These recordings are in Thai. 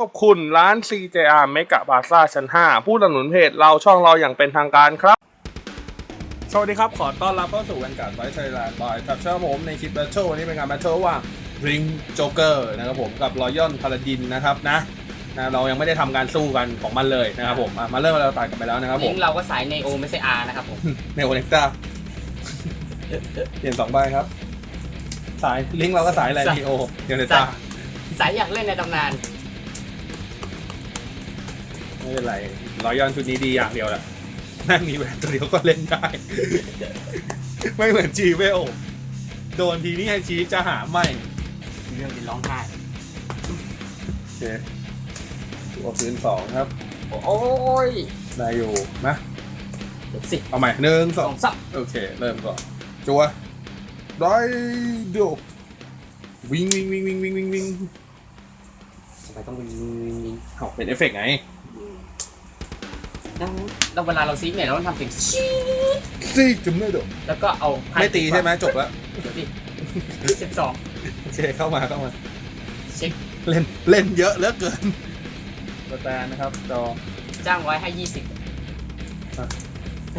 ขอบคุณร้าน CJR เมกะบาซ่าชั้น 5 ผู้สนับสนุนเพจเราช่องเราอย่างเป็นทางการครับ สวัสดีครับ ขอต้อนรับเข้าสู่วันการไฟไทยแลนด์บอยกับเชื่อผมในคลิปแบทเทิลวันนี้เป็นการแบทเทิลว่าริงโจ๊กเกอร์นะครับผมกับรอย a l พา a าดินนะครับนะนะเรายังไม่ได้ทำการสู้กันของมันเลยนะครับผมอะมาเริ่มเราตัดกันไปแล้วนะครับผลิมงก์เราก็สายเนโอไม่ใช่อาร์นะครับผม เนโอเน็กต้าเปลี่ยนสองใบครับ สายลิงก์เราก็สายอะไรสายเนโอเนโอเน็กต้าสายอยากเล่นในตำนาน ไม่เป็นไรรอย a l ชุดนี้ดีอย่างเดียวแหละแม่งมีแหวนตัวเดียวก็เล่นได้ ไม่เหมือนจีเวลโดนทีนี้ให้ชีจะหาไม่เรื่องเป็นร้องไห้โอเคตัวพื้นสองครับ โอ้ยได้อยู่นะเดี๋ยวสิเอาใหม่หนึ่งสสอองงซับโอเค เริ่มก่อนจัวได้ดูวิ่งวิ่งวิ่งวิ่งวิ่งวิ่งวิ่งทำไมต้องวิ่งวิ่งวิ่งวิ่งเอาเป็นเอฟเฟกต์ไง แล้วแล้วเวลาเราซีฟเนี่ยเราต้องทำเสียงชีดซีจุ่มเลยดูแล้วก็เอาพไม่ตีใช่ไหมจบแล้วเดี๋ยวดิสิบสองโอเคเข้ามาเข้ามา เช็คเล่นเล่นเยอะเหลือเกินสแตนนะครับจอจ้างไว้ให้ยี่สิบ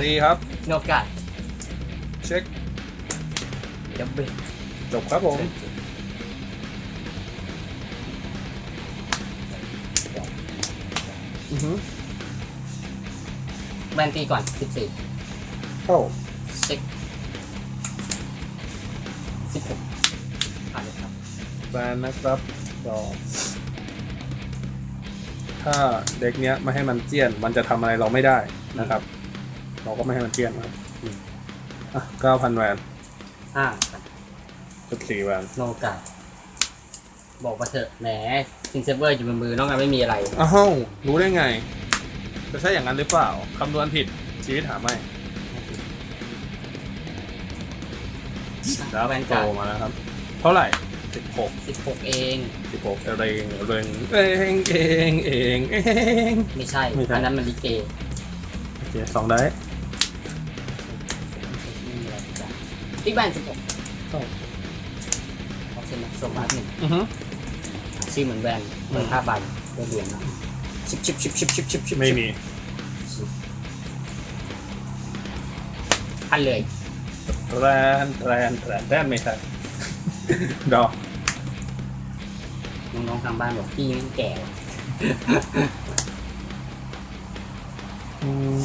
ตีครับ โนกาสเช็คดับเบิลจบครับผมอือหือ แบนตีก่อนสิบสี่เข้าเช็คสิบหกผ่านเลยครับแบนนะครับจอถ้าเด็กเนี้ยไม่ให้มันเจี้ยน มันจะทำอะไรเราไม่ได้นะครับ เราก็ไม่ให้มันเจี้ยนนะครับอืมอะเก้าพันแวนห้าสิบสี่แวนโนกาสบอกมาเถอะแหมซินเซเวอร์อยู่บนมือนอกนั้นไม่มีอะไร อ้าวรู้ได้ไง จะใช่อย่างนั้นหรือเปล่า คำนวณผิด ชีวิตหาไม่แล้วแวนโตการ์ดมาแล้วครับ เท่าไหร่สิบหกสิบหกเองสิบหกเรงเรงเองเองเองเองไม่ใช่ไม่ใช่ อันนั้นมันลิเกโอเคสองได้ติ๊กแบนสิบหกเข้าโอเคนะสมบัติหนึ่งอือฮึชื่อเหมือนแบนเหมือนอืมห้าใบได้เหรียญนะ ชิบชิบชิบชิบชิบชิบชิบไม่มีพันเลยแรนแรนแรนแรนไม่ใช่ดอกน้องๆทางบ้านบอกพี่นี่แก่ว่ะอืม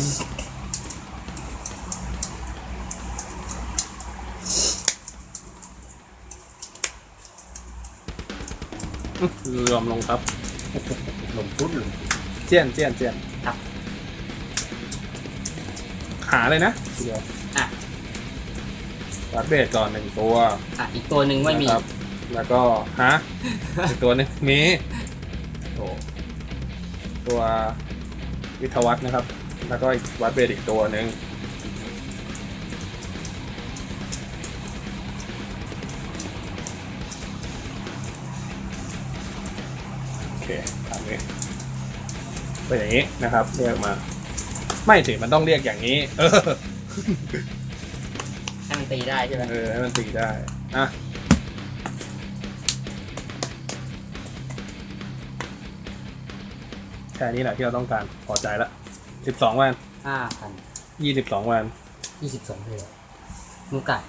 รวมลงครับ หลงพุดหลงเจียนเจียนเจียนครับ หาเลยนะเดียวอะ วัดเบสก่อนหนึ่งตัวอะอีกตัวหนึ่งไม่มีนะครับ แล้วก็ฮะ อีกตัวหนึงมีโอ้ตัววิทยวัฒน์นะครับ แล้วก็อีกวัดเบสอีกตัวหนึ่ง นี้เป็นอย่างนี้นะครับ เรียกมา ไม่สิมันต้องเรียกอย่างนี้ เออให้มันตีได้ใช่ไหมเออให้มันตีได้อะแค่นี้แหละที่เราต้องการพอใจละสิบสองวันห้าพันยี่สิบสองวันยี่สิบสองเลยนูกัด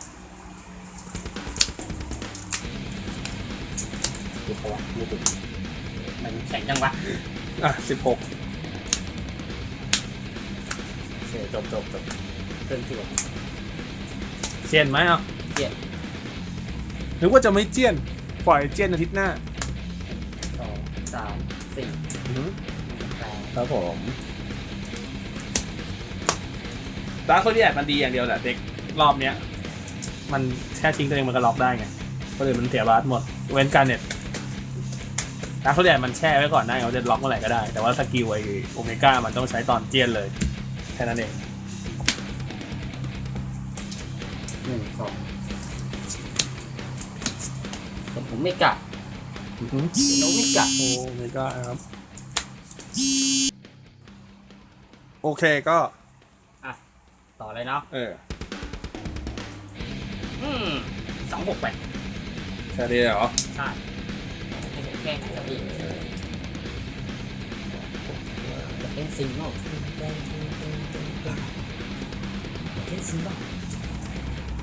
ติดปะวะไม่ติด มันแข็งจังวะอะสิบหกโอเคจบจบจบเพิ่มตัวเจียนไหมอะเจียนนึกว่าจะไม่เจียน ปล่อยเจียนอาทิตย์หน้าสองสามสี่อือหือแปดครับผมดาร์คโซเดียมันดีอย่างเดียวแหละเด็กรอบเนี้ย มันแค่ทิ้งตัวเองมันก็ล็อกได้ไงก็เลยมันเสียบาสหมด เว้นการเน็ต ดาร์คโซเดียมันแช่ไว้ก่อนได้เขาจะล็อกเมื่อไหร่ก็ได้ แต่ว่าสกิลไอโอเมก้ามันต้องใช้ตอนเจียนเลย แค่นั้นเองหนึ่งสองแต่ผมไม่กัดน้องไม่กัดโอเมก้าครับ โอเคก็ ต่อเลยเนาะเอออืมสองหกแปดแค่นี้เหรอ ใช่ แค่ไหนครับพี่เล่นซิงเกิลเล่นซิงเกิล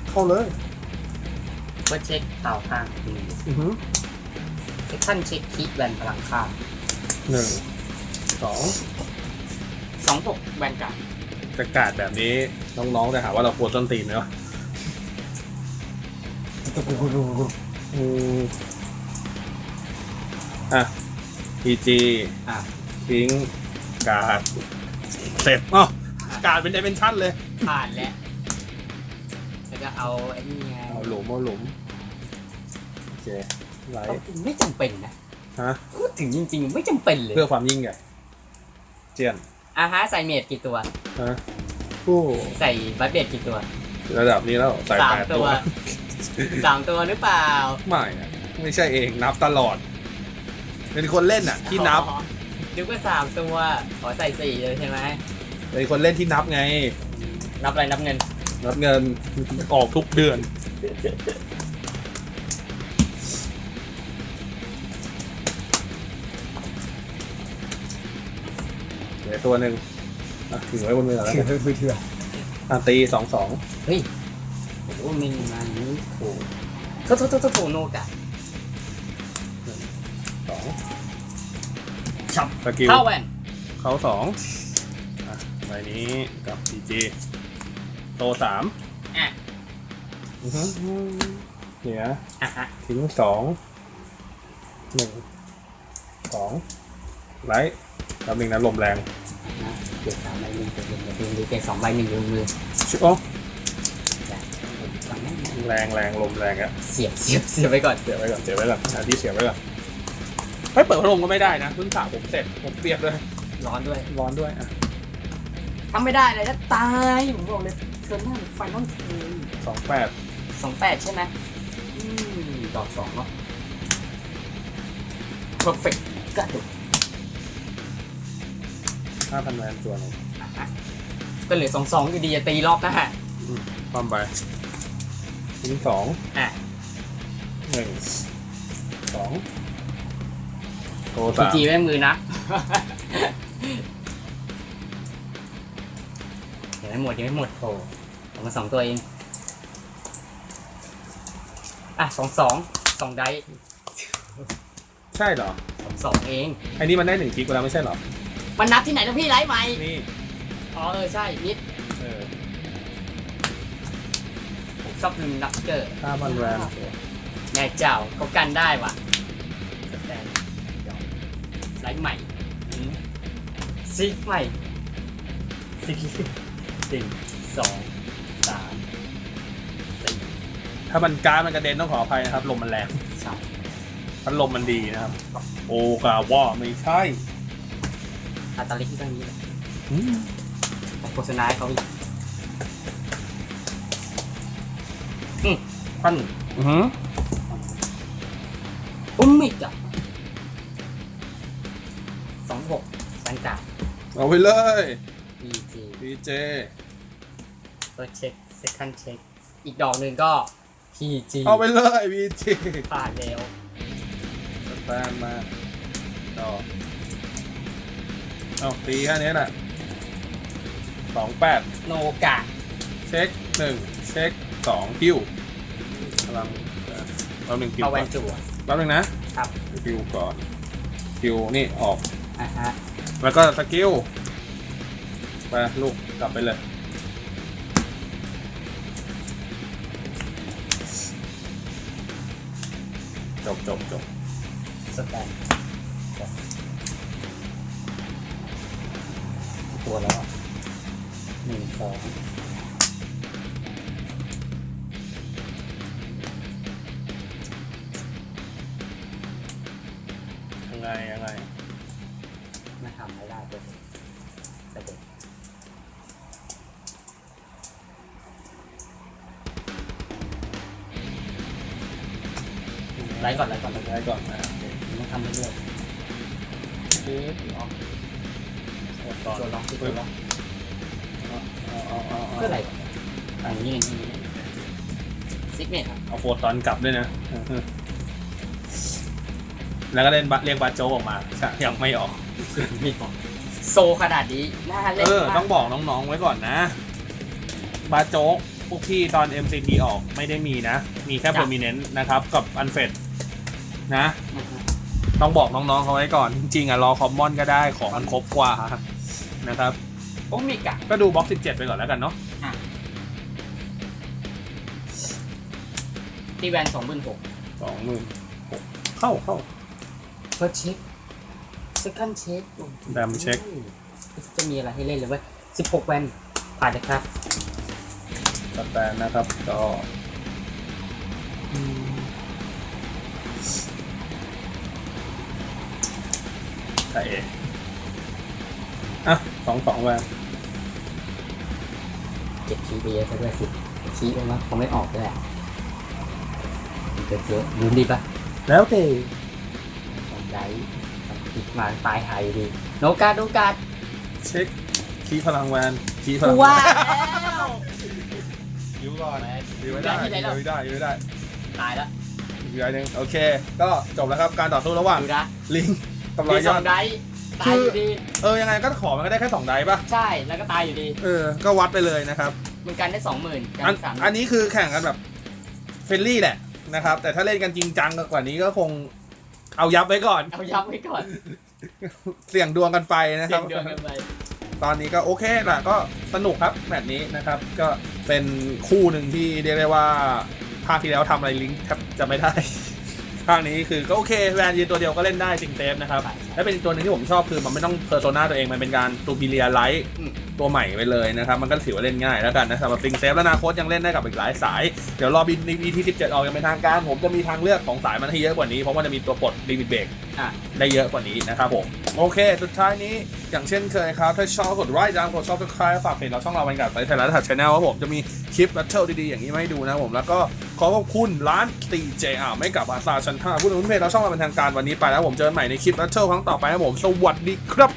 เข้าเลยเพื่อเช็คเต่าข้างทีอือหือเซ็กชันเช็คคีแวนพลังข้างหนึ่งสองสองหกแวนกาดประกาศแบบนี้น้องๆจะหาว่าเราปวดต้นตีนไหมวะอืม อะ PG อะ ทิ้งการ์ดเสร็จอ๋อการ์ดเป็นไดเมนชั่นเลย ผ่านแล้วแล้วก็เอาไอ้นี่ไงเอาหลุมเอาหลุมโอเคไหลไม่จำเป็นนะ ฮะ พูดถึงจริงๆ ไม่จำเป็นเลย เพื่อความยิ่งใหญ่เจียนอะฮะใส่เมดกี่ตัว ฮะผู้ใส่บัตเบดกี่ตัวระดับนี้แล้วใส่สามแปดตัตัววสามตัวหรือเปล่า ไม่อะไม่ใช่เองนับตลอด เป็นคนเล่นอะที่นับอ๋อนึกว่าสามตัว ขอใส่สี่เลยใช่ไหมเป็นคนเล่นที่นับไง นับอะไรนับเงิน นับเงินออกทุกเดือน เหลือตัวหนึ่งอะถือไว้บนมือแล้วกันมือถืออะตีสองสองเฮ้ยโอ้โหมินมานี้โถโถโถโถโถโถโนกะ สองชับสกิลเข้าแวนเขาสองอะใบนี้กับพีจีโตสามอะอือฮึเนี่ยอะฮะทิ้งสองหนึ่งสองไลท์ลำหนึ่งนะลมแรงนะเกียร์สามใบหนึ่งเกียร์หนึ่งเกียร์หนึ่งเกียร์สองใบหนึ่งอยู่มือชิโอ้จ้ะฟังแม่นแรงแรงลมแรงอะๆเสียบเสียบเสียบไปก่อนเสียบไว้ก่อนเสียบไว้ก่อนหาที่เสียบไว้ก่อน ไม่เปิดพัดลมก็ไม่ได้นะเพิ่งสระผมเสร็จผมเปียกเลยร้อนด้วยร้อนด้วยอะทำไม่ได้เลยจะตายผมบอกเลยเทิร์นหน้าไฟนอลเทิร์นสองแปดสองแปดใช่ไหมอืมดอกสองเนาะ perfect กระโดดห้าพันแวนตัวหนึงอะฮะก็เหลือสองสองอยู่ดีจะตีรอบหน้าอืมความไปทิ้งสองอะหนึ่งสอง โตจีสามจีไว้มือนะเดี๋ยวไม่หมดเดี๋ยวไม่หมดโถเอามาสองตัวเอง อะสองสองสองไดส์ใช่เหรอ สองสองเอง ไอ้นี่มันได้หนึ่งคลิกไปแล้วไม่ใช่เหรอ มันนับที่ไหนนะพี่ไลฟ์ใหม่นี่ อ๋อเออใช่นิดเออผมชอบลืมนับเกอร์ห้าพันแวนแม่เจ้าเขากันได้ว่ะสแตนยอม ไลฟ์ใหม่อืมซิกใหม่ซิกหนึ่งสองสามสี่ถ้ามันการดมันกระเด็นต้องขออภัยนะครับ ลมมันแรงสามพัดลมมันดีนะครับ โอกาว่าไม่ใช่อาตาลิที่ตั้งนี้แหละอืมผมโฆษณาให้เขาอีกปั้นอือหือ อุ้มมิกอะส องหกแวนการ์ดเอาไปเลย BG พีเจตัวเช็คเซคันเช็คอีกดอกหนึ่งก็ PG เอาไปเลยพีเจผ่านแล้วสแตนมาต่อเอาตีแค่นี้แหละสองแปดโนกะเช็คหนึ่งเช็คสองคิวกำลังเอ่อเราหนึ่งคิวเอาก่แวอนนจั่วแป๊บนึงนะครับ คิวก่อนคิวนี่ออก อะฮะแล้วก็สกิลไปลูกกลับไปเลย จบจบจบสแตนตัวแล้วอะหนึ่งสองยังไงยังไง ไลฟ์ก่อนไลฟ์ก่อนไลฟ์ได้ก่อนนะต้องทำเรื่อยปึ๊บล็อกกดก่อนๆตัวล็อกตัวล็อกเอาเอาเอาเอาเพื่ออะไรอันนี้อย่างนี้ซิกเนตครับเอาโฟตอนกลับด้วยนะ แล้วก็เล่นบะเรียกบาโจออกมาใช่ยังไม่ออก มีของโซขนาดนี้น่าเล่นเออ มากต้องบอกน้องๆไว้ก่อนนะ บาโจ๊กพวกพี่ตอน MCT ออกไม่ได้มีนะ มีแค่ Permanent นะครับ กับอันเฟด นะอือฮึต้องบอกน้องๆเขาไว้ก่อน จริงๆอะรอคอมมอนก็ได้ของมันครบกว่านะครับ โอ้มีกะก็ดูบล็อก 17 ไปก่อนแล้วกันเนาะตีแวนสองหมื่นหกสองหมื่นเข้าเข้าเฟิร์สเช็คเซคันด์เช็คแดมเช็คจะมีอะไรให้เล่นเลยเว้ยสิบหกแวนผ่านเลยครับสแตนนะครับก็ ใช่เองอะสองสองแวนเก็บคีย์ไปเยอะซะด้วยสิคีย์ไปว่าเขาไม่ออกด้วยแหละเกิดเยอะลุ้นดีปะแล้วแต่สองไดส์สองคลิกมาตายหายอยู่ดี โนกาโนกาเช็คคีย์พลังแวนคีย์พลังว้ายิ้วก่อนวยิ้วไม่ได้ที่ไหนยิ้เราวไม่ได้ยิ้วไม่ได้ ตายแล้วอีกอันหนึ่งโอเค ก็จบแล้วครับการต่อสู้ระหว่างดูนะลิง กับรมีอยสยอองดไดส์ตายอยู่ดีเออยังไงก็ขอมันก็ได้แค่สองไดส์ป่ะใช่แล้วก็ตายอยู่ดีเออก็วัดไปเลยนะครับมันกันได้สองหมื่นกัอันนสามอันนี้คือแข่งกันแบบเฟรนลี่แหละนะครับ แต่ถ้าเล่นกันจริงจังกว่านี้ก็คงเอายับไว้ก่อน เอายับไว้ก่อนเสี่ยงดวงกันไปนะคเสีรัยบ งเดือนกันไปตอนนี้ก็โอเคแหละก็สนุกครับแมตช์นี้นะครับ ก็เป็นคู่หนึ่งที่เรียกได้ว่าภาคที่แล้วทำอะไรลิงก์แทบจะไม่ได้ ภาคนี้คือก็โอเคแวนยืนตัวเดียวก็เล่นได้จริงเซฟนะครับ และเป็นอีกตัวหนึงที่ผมชอบคือมันไม่ต้องเพอร์โซนาตัวเองมันเป็นการตูบิเลียไลท์อืมตัวใหม่ไปเลยนะครับ มันก็ถือว่าเล่นง่ายแล้วกันนะสำหรับติงเซฟและอนาคตยังเล่นได้กับอีกหลายสาย เดี๋ยวรอบินใน EP 17ออกอย่างเป็นทางการ ผมจะมีทางเลือกของสายมันให้เยอะกว่านี้ เพราะว่าจะมีตัวปลดลิมิตเบรกอะได้เยอะกว่านี้นะครับผม โอเค สุดท้ายนี้อย่างเช่นเคยครับ ถ้าชอบกดไลค์ดาวกดชอบกดคลายฝากเพจเราช่องเราเป็นกับไทยรัฐทัชแนลครับผมจะมีคลิปแบทเทิลดีๆอย่างนี้มาให้ดูนะครับผมแล้วก็ขอขอบคุณร้าน TJR ไม่กับอาซาชั้น5ผู้ดำเนินเพจเราช่องเราเป็นทางการวันนี้ไปแล้วผมเจอกันใหม่ในคลิปแบทเทิลครั้งต่อไปครับผมสวัสดีครับ